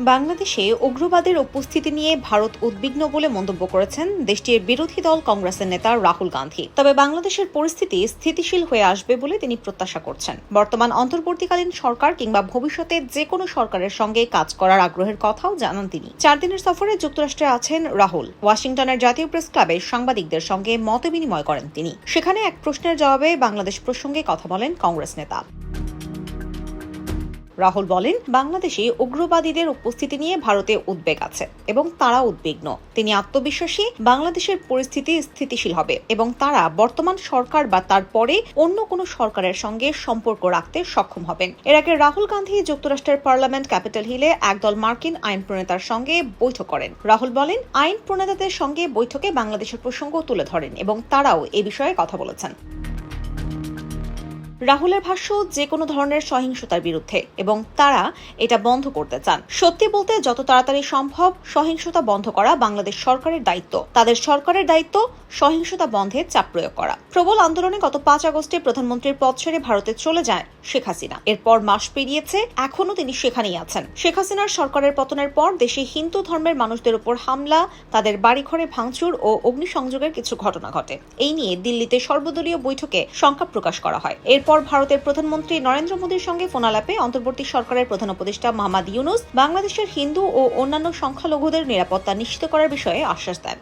বাংলাদেশে উগ্রবাদের উপস্থিতি নিয়ে ভারত উদ্বিগ্ন বলে মন্তব্য করেছেন দেশটির বিরোধী দল কংগ্রেসের নেতা রাহুল গান্ধী। তবে বাংলাদেশের পরিস্থিতি স্থিতিশীল হয়ে আসবে বলে তিনি প্রত্যাশা করছেন। বর্তমান অন্তর্বর্তীকালীন সরকার কিংবা ভবিষ্যতে যে কোনো সরকারের সঙ্গে কাজ করার আগ্রহের কথাও জানান তিনি। চার দিনের সফরে যুক্তরাষ্ট্রে আছেন রাহুল। ওয়াশিংটনের জাতীয় প্রেস ক্লাবে সাংবাদিকদের সঙ্গে মত বিনিময় করেন তিনি। সেখানে এক প্রশ্নের জবাবে বাংলাদেশ প্রসঙ্গে কথা বলেন কংগ্রেস নেতা। রাহুল বলেন, বাংলাদেশে উগ্রবাদীদের উপস্থিতি নিয়ে ভারতে উদ্বেগ আছে এবং তারা উদ্বিগ্ন। তিনি আত্মবিশ্বাসী, বাংলাদেশের পরিস্থিতি স্থিতিশীল হবে এবং তারা বর্তমান সরকার বা তার পরে অন্য কোনো সরকারের সঙ্গে সম্পর্ক রাখতে সক্ষম হবেন। এর আগে রাহুল গান্ধী যুক্তরাষ্ট্রের পার্লামেন্ট ক্যাপিটাল হিলে একদল মার্কিন আইন প্রণেতার সঙ্গে বৈঠক করেন। রাহুল বলেন আইন প্রণেতাদের সঙ্গে বৈঠকে বাংলাদেশের প্রসঙ্গ তুলে ধরেন এবং তারাও এ বিষয়ে কথা বলেছেন। রাহুলের ভাষ্য, যে কোনো ধরনের সহিংসতার বিরুদ্ধে, এবং তারা এটা বন্ধ করতে চান। সত্যি বলতে, যত তাড়াতাড়ি সম্ভব, সহিংসতা বন্ধ করা বাংলাদেশ সরকারের দায়িত্ব। তাদের সরকারের দায়িত্ব, সহিংসতা বন্ধে চাপ প্রয়োগ করা। প্রবল আন্দোলনে গত পাঁচ আগস্টে প্রধানমন্ত্রীর পদ ছেড়ে ভারতে চলে যায় শেখ হাসিনা। এরপর মাস পেরিয়েছে, এখনও তিনি সেখানেই আছেন। শেখ হাসিনার সরকারের পতনের পর দেশে হিন্দু ধর্মের মানুষদের উপর হামলা, তাদের বাড়িঘরে ভাঙচুর ও অগ্নিসংযোগের কিছু ঘটনা ঘটে। এই নিয়ে দিল্লিতে সর্বদলীয় বৈঠকে শঙ্কা প্রকাশ করা হয়। এরপর ভারতের প্রধানমন্ত্রী নরেন্দ্র মোদীর সঙ্গে ফোনালাপে অন্তর্বর্তী সরকারের প্রধান উপদেষ্টা মোহাম্মদ ইউনুস, বাংলাদেশের হিন্দু ও অন্যান্য সংখ্যালঘুদের নিরাপত্তা নিশ্চিত করার বিষয়ে আশ্বাস দেন।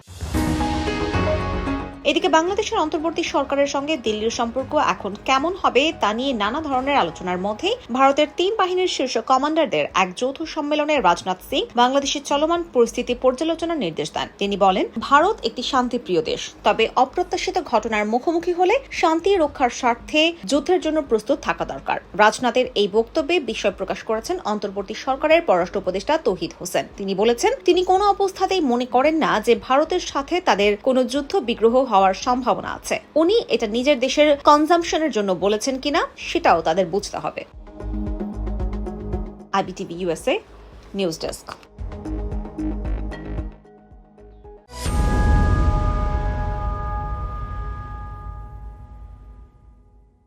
এদিকে বাংলাদেশের অন্তর্বর্তী সরকারের সঙ্গে দিল্লির সম্পর্ক এখন কেমন হবে তা নিয়ে নানা ধরনের আলোচনার মধ্যে ভারতের তিন বাহিনীর শীর্ষ কমান্ডারদের এক যৌথ সম্মেলনে রাজনাথ সিং বাংলাদেশের চলমান পরিস্থিতি পর্যালোচনার নির্দেশ দেন। তিনি বলেন, ভারত একটি শান্তিপ্রিয় দেশ। তবে অপ্রত্যাশিত ঘটনার মুখোমুখি হলে শান্তি রক্ষার স্বার্থে যুদ্ধের জন্য প্রস্তুত থাকা দরকার। রাজনাথের এই বক্তব্যে বিষয় প্রকাশ করেছেন অন্তর্বর্তী সরকারের পররাষ্ট্র উপদেষ্টা তহিদ হোসেন। তিনি বলেছেন, তিনি কোনো অবস্থাতেই মনে করেন না যে ভারতের সাথে তাদের কোনো যুদ্ধ বিগ্রহ হওয়ার সম্ভাবনা আছে। উনি এটা নিজের দেশের কনজামশনের জন্য বলেছেন কিনা, সেটাও তাদের বুঝতে হবে। IBTV USA news desk